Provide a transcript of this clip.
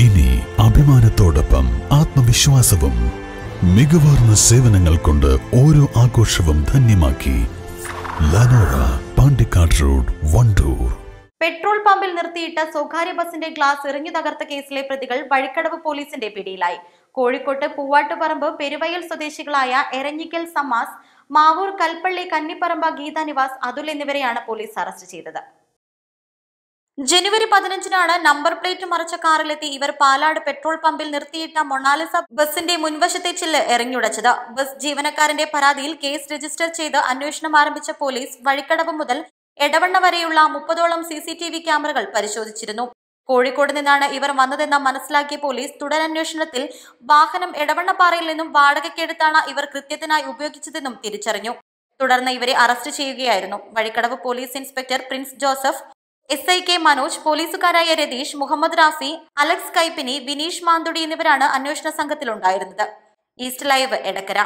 ഇനി അഭിമാനത്തോടൊപ്പം ആത്മവിശ്വാസവും മികവാർന്ന സേവനങ്ങൾ കൊണ്ട് ഓരോ ആഘോഷവും ധന്യമാക്കി ലനോറ പാണ്ടിക്കാട് റോഡ് വണ്ടൂർ. പെട്രോൾ പമ്പിൽ നിർത്തിയിട്ട സ്വകാര്യ ബസിന്റെ ഗ്ലാസ് എറിഞ്ഞു തകർത്ത കേസിലെ പ്രതികൾ വഴിക്കടവ് പോലീസിന്റെ പിടിയിലായി. കോഴിക്കോട്ട് പൂവാട്ടുപറമ്പ് പെരുവയൽ സ്വദേശികളായ എരഞ്ഞിക്കൽ സമാസ് മാവൂർ കൽപ്പള്ളി കന്നിപ്പറമ്പ ഗീതാനിവാസ് അതുൽ എന്നിവരെയാണ് പോലീസ് അറസ്റ്റ് ചെയ്തത്. ജനുവരി പതിനഞ്ചിനാണ് നമ്പർ പ്ലേറ്റ് മറച്ച കാറിലെത്തി ഇവർ പാലാട് പെട്രോൾ പമ്പിൽ നിർത്തിയിട്ട മൊണാലിസ ബസിന്റെ മുൻവശത്തെ ചില്ല് എറിഞ്ഞുടച്ചത്. ബസ് ജീവനക്കാരന്റെ പരാതിയിൽ കേസ് രജിസ്റ്റർ ചെയ്ത് അന്വേഷണം ആരംഭിച്ച പോലീസ് വഴിക്കടവ് മുതൽ എടവണ്ണ വരെയുള്ള മുപ്പതോളം സി ക്യാമറകൾ പരിശോധിച്ചിരുന്നു. കോഴിക്കോട് നിന്നാണ് ഇവർ വന്നതെന്ന് മനസ്സിലാക്കിയ പോലീസ് തുടരന്വേഷണത്തിൽ വാഹനം എടവണ്ണപ്പാറയിൽ നിന്നും വാടകയ്ക്കെടുത്താണ് ഇവർ കൃത്യത്തിനായി ഉപയോഗിച്ചതെന്നും തിരിച്ചറിഞ്ഞു. തുടർന്ന് ഇവരെ അറസ്റ്റ് ചെയ്യുകയായിരുന്നു. Vazhikkadavu police inspector Prince Joseph S I K Manoj പോലീസുകാരായ Ratheesh Muhammad Rafi Alex Kaippini Vineesh Manthudi എന്നിവരാണ് അന്വേഷണ സംഘത്തിലുണ്ടായിരുന്നത്. East Live Edakkara.